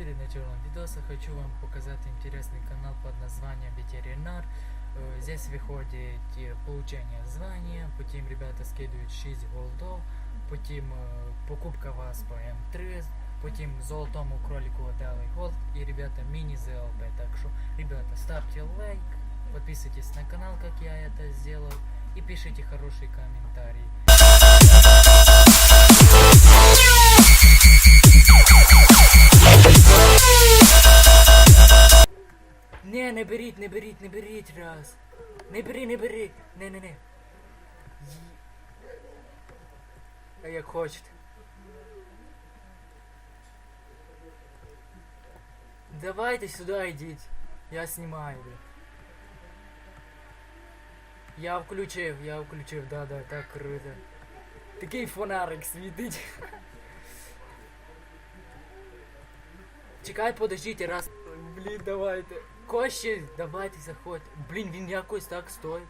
перед началом видоса хочу вам показать интересный канал под названием Ветеринар. Э, Здесь выходит э, получение звания, потом ребята скидывают 6 голдов, потом э, покупка вас по М3, потом золотому кролику отдали голд и ребята мини ЗЛП. Так что, ребята, ставьте лайк, подписывайтесь на канал, как я это сделал, и пишите хороший комментарий. Не, не беріть, не беріть, не беріть раз. Не бери, не бери. Не, не, не. А як хочете. Давайте сюди йдіть. Я знімаю. Я включив, я включив, да, да, так круто. Такий фонарик світить. Чекай, подождіть, раз. Блін, давайте. Кощі, давайте заходь. Блін, він якось так стоїть.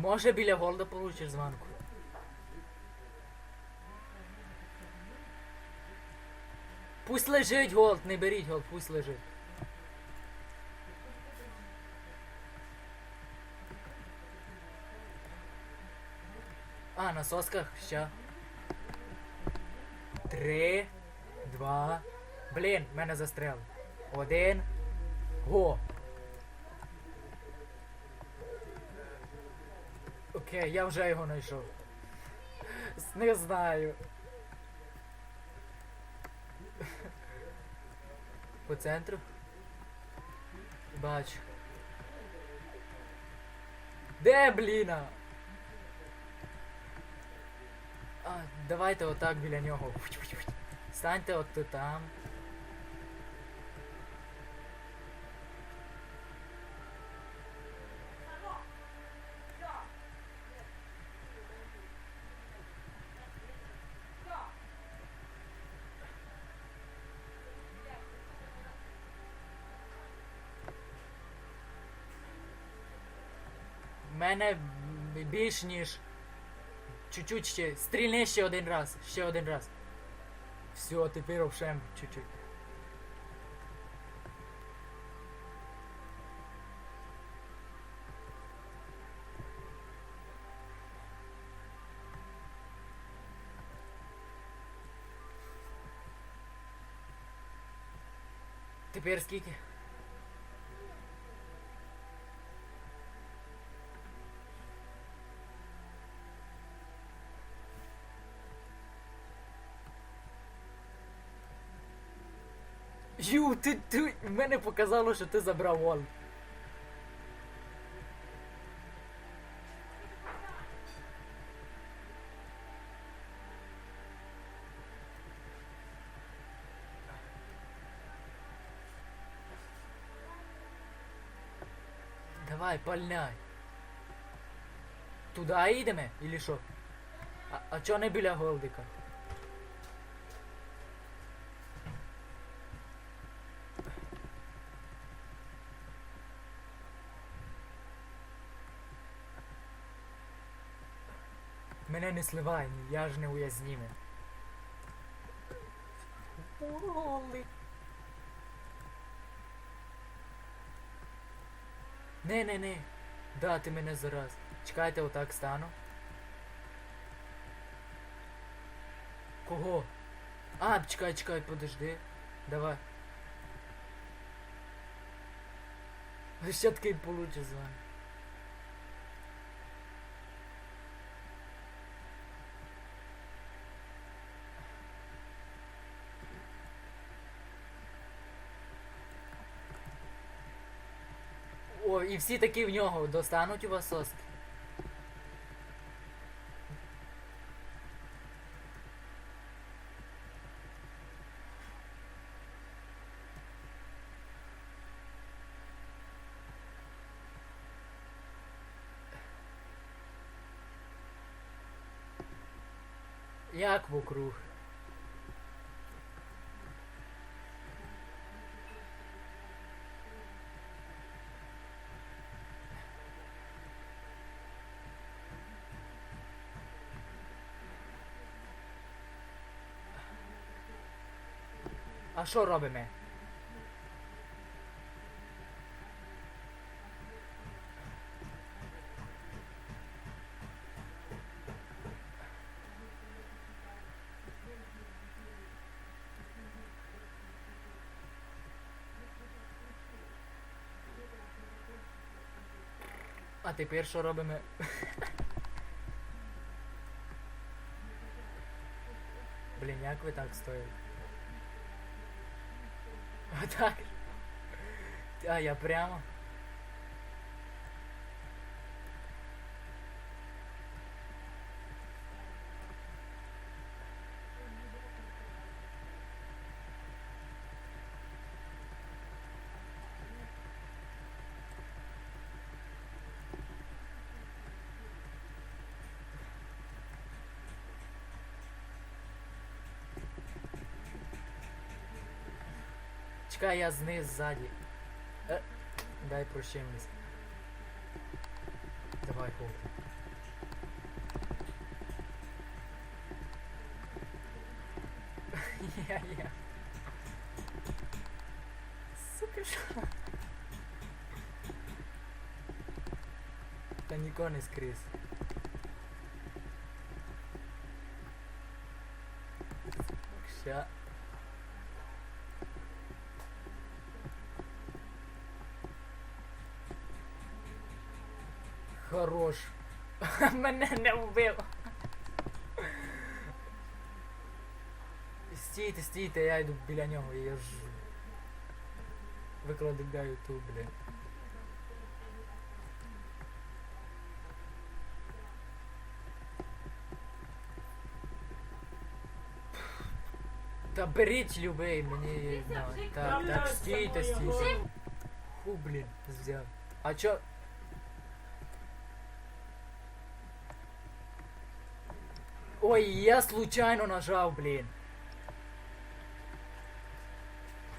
Може біля голда получиш званку. Пусть лежить голд, не беріть голд, пусть лежить. А, на сосках, ща. Три, два. Блін, мене застряли. Один. Го. Окей, я вже його знайшов. Не знаю. По центру. Бачу. Де, бліна? А, давайте отак біля нього. Станьте от там. Мене більш ніж. Чуть-чуть ще. Стрільни ще один раз. Ще один раз. Все, тепер овшем чуть-чуть. Тепер скільки? Ю, ти, ти, мене показало, що ти забрав гол. Давай, пальняй. Туда їдемо, или що? А, а чо не біля голдика? Мене не сливай, я ж не уязнімий. Голий. Не, не, не. Да, ти мене зараз. Чекайте, отак стану. Кого? А, чекай, чекай, подожди. Давай. Ще такий получше з вами. О, і всі такі в нього достануть у вас соски. Як вокруг? А що робимо? А тепер що робимо? Блін, як ви так стоїте? Отак. А я прямо. Чекай, я зниз ззаді. Е, дай прощемось. Давай, хоп. Я, я. Сука, що? Та нікого не скрізь. Ща. Хорош. Мене не вбив. Стійте, стійте, я йду біля нього, я ж викладаю ту, блін. Та беріть любий, мені. Візя, давай. вже Так, так, кидайся, стійте, моя стійте. голова. Фу, блін, взяв. А чо? Ой, я случайно нажав, блін.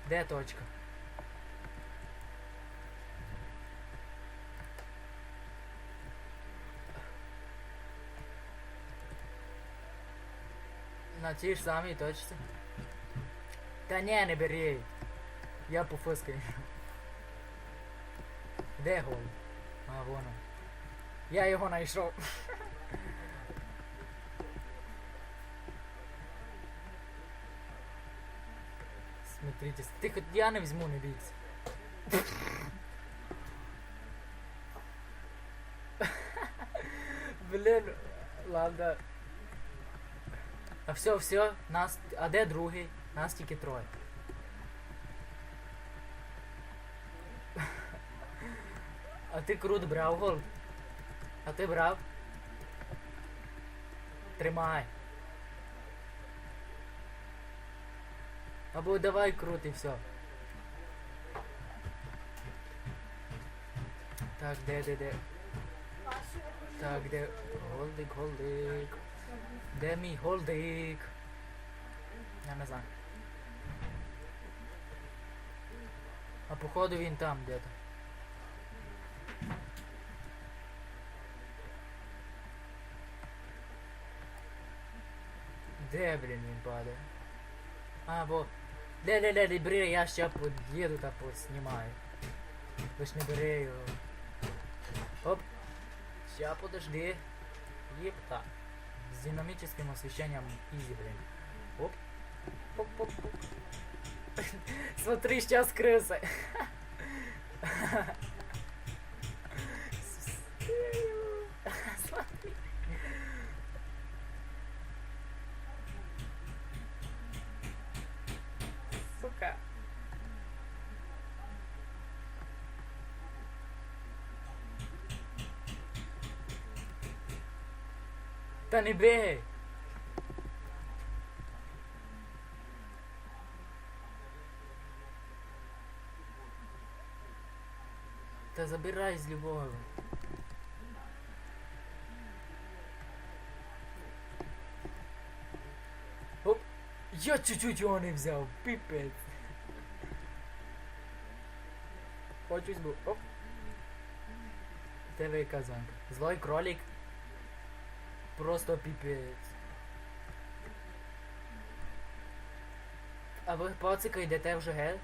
Де точка? На тій ж? Та ні, не бери. Я пофискаю. Де гол? А, воно. Я його знайшов. Смотрите, ти хоч я не візьму, не бійся. Блін, ладно. А все, все, нас. А де другий? Нас тільки троє. А ти крут брав гол. А ти брав? Тримай. Або давай крут і все. Так, де, де, де? Так, де? Голдик, голдик. Де мій голдик? Я не знаю. А походу він там где-то. Де, блін, він падає? А, во. Де, де, де, де, бери, я ще під'їду та поснімаю. Ж не бери його. Оп. Ща подожди. Епта. С динамическим освещением изи, блин. Оп. Оп, оп, оп. Смотри, сейчас крысы. Та не бей! Та забирай з любого. Оп! Я чуть-чуть його не взяв, піпець. Хочусь був. Оп. Тебе казанка. Злой кролик. Просто піпець. А ви поцика йдете вже геть?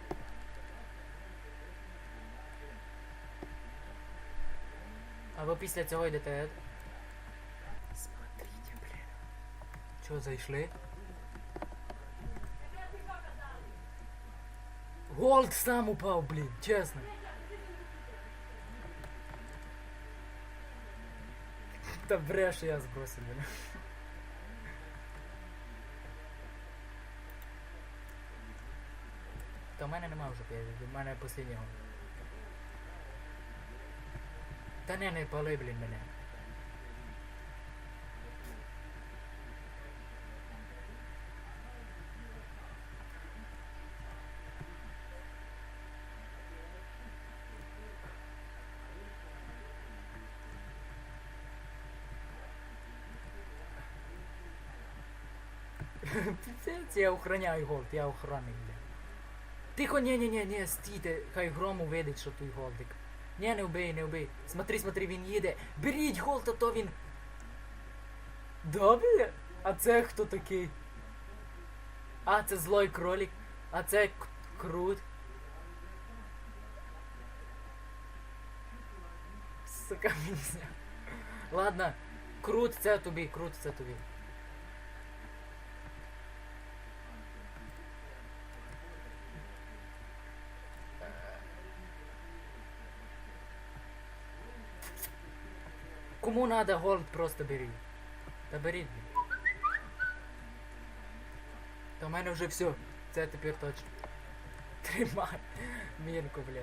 А ви після цього йдете геть? Смотрите, блін. Чо, зайшли? Голд сам упав, блін, чесно. Та брешь я сбросил. Та в мене нема вже п'ятих, в мене останнього. Та не, не пали, блін, мене. Пиздец, я охраняю голд, я охранник, бля. Тихо, ні, ні, ні, ні, стійте, хай гром увидить, що той голдик. Ні, не вбий, не вбий. Смотри, смотри, він їде. Беріть голд, а то він. Добре? А це хто такий? А, це злой кролик. А це к- крут. Сука, мені. Ладно, крут це тобі, крут це тобі. Кому надо голд, просто беріть. Та беріть. Та в мене вже все. Це тепер точно. Тримай. Мірку, бля.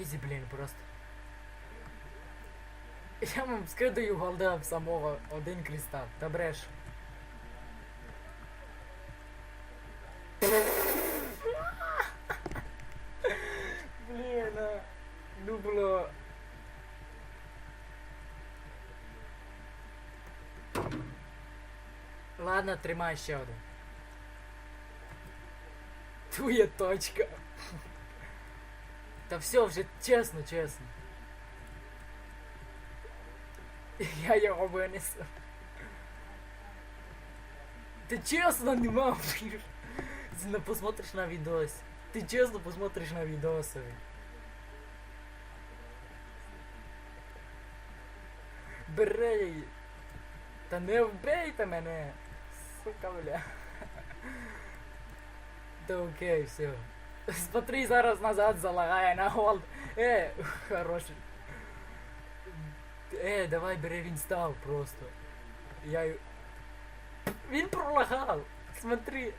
Ізі, блін, просто. Я вам скидаю голда самого один кристал. Та бреш. Блін, а, ну було. Ладно, тримай ще один. Твоя точка. Та все вже чесно, чесно. Я його винесу. Ти чесно не мав. Не на відос. Ти чесно посмотриш на відосові. Її. Та не вбийте мене. Сука, бля. Та окей, все. Смотри, зараз назад залагає на голд. Е, хороший. Е, давай бери, він став просто. Я... Він пролагав. Смотри.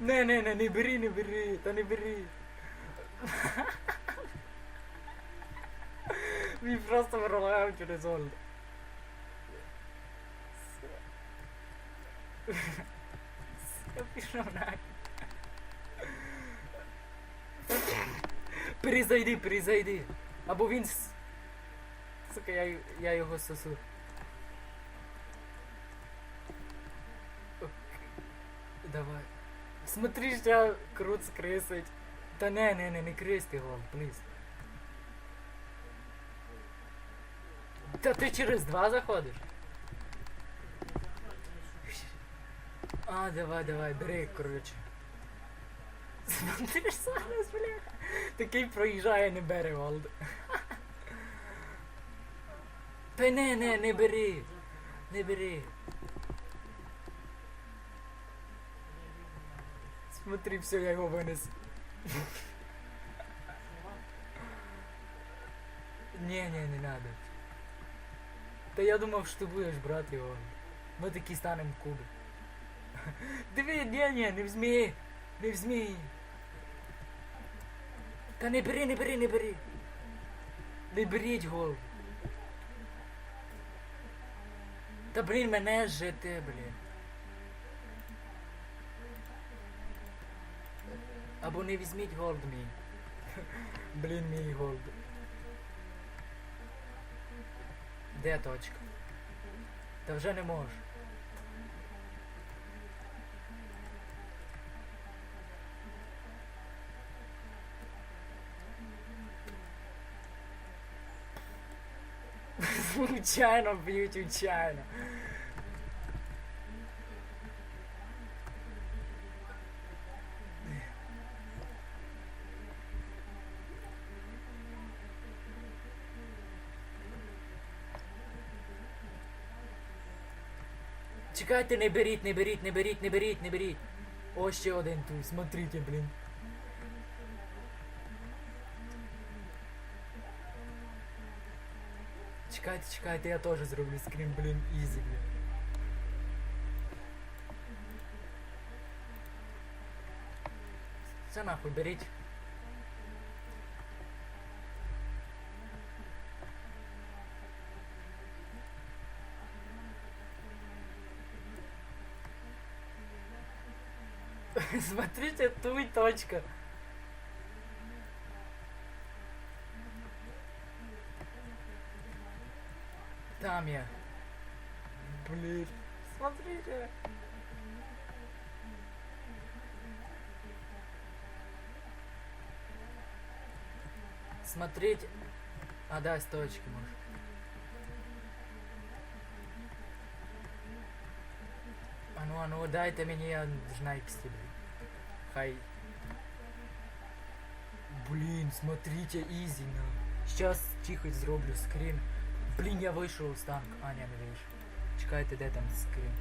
Не, не, не, не бери, не бери, та не бери. Він просто пролагав через голд. Я пішов нахуй. Перезайди, перезайди. Або він. Сука, я, я його сосу. Давай. Смотри, що крут скрисить. Та не, не, не, не кристи гол, плиз. Та ти через два заходиш? А, давай, давай, бери, коротше. Смотри зараз, бля. Такий проїжджає, не бере Волд. Та не, не, не бери. Не бери. Смотри, все, я його винес. Не, не, не надо. Та я думав, що ти будеш брати його. Ми такі станемо в кубі. Диви, ні, ні, не взмій. Не взмій. Та не бери, не бери, не бери. Не беріть гол. Та блін, мене жити, блін. Або не візьміть голд мій. Блін, мій голд. Де точка? Та вже не можу. Случайно б'ють учайно. Чекайте, не беріть, не беріть, не беріть, не беріть, не беріть. О, ще один тут, смотрите, блін. Чекайте, чекайте, я теж зроблю скрін, блін, ізі, блін. Все нахуй, беріть. Смотрите, ту и точка. Там я. Блин. Смотрите. Смотреть. А, да, с точки может. А ну, а ну, дайте мені, я жнайксти, блин Хай. Блин, смотрите, изи, на. Сейчас тихо зроблю скрин. Блін, я вийшов з танк. А, ні, не вийшов. Чекайте, де там скрин.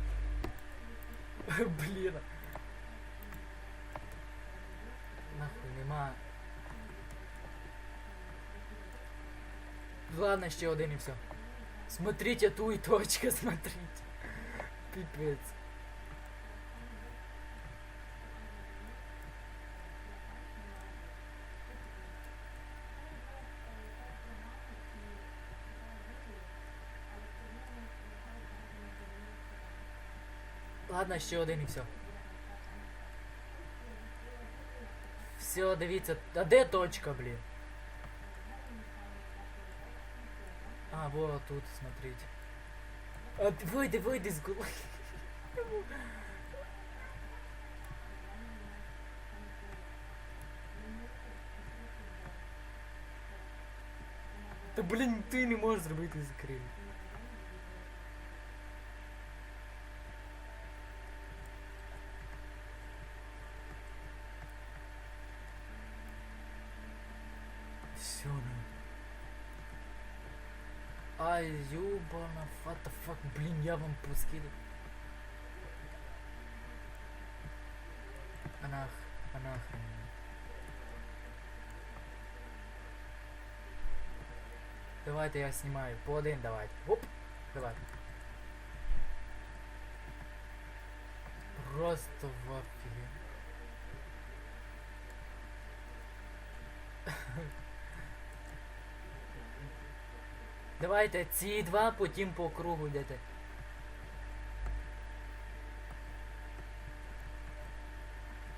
Блін. Нахуй нема. Ладно, ще один і все. Смотрите ту і точка, смотрите. Пипец. Ладно, ще один і все. Все, дивіться. А де точка, блін? А, вот тут, смотрите. А, ти вийди, вийди з голови. Та блін, ти не можеш зробити скрин. Ай, ёбана, what the fuck, блин, я вам поскидываю. А нах, а нахрен. Давайте я снимаю, по один давайте. Оп, давай. Просто в афиге. Давайте ці два, потім по кругу йдете.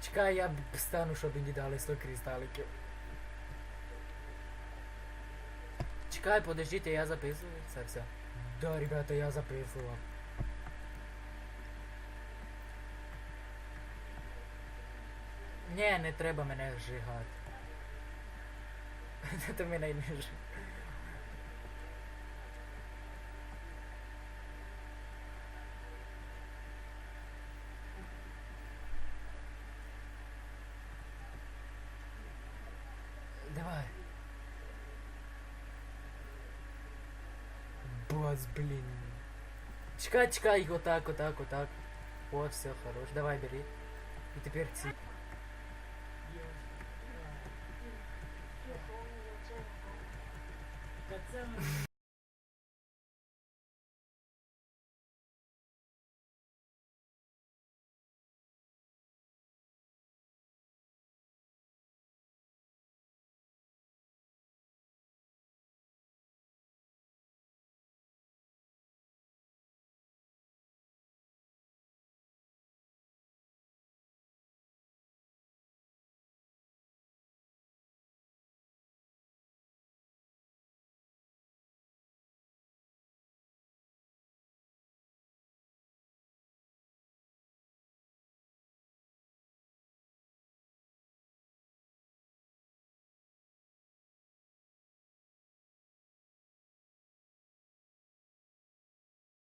Чекай, я б- стану, щоб мені дали 100 кристаликів. Чекай, подождите, я записую це все. Да, ребята, я записував. Ні, не треба мене зжигати. Ти мене не жиг. Давай. Баз, блин. Чекай, чекай, вот так, вот так, вот так. Вот, все, хорош. Давай, бери. И теперь ці.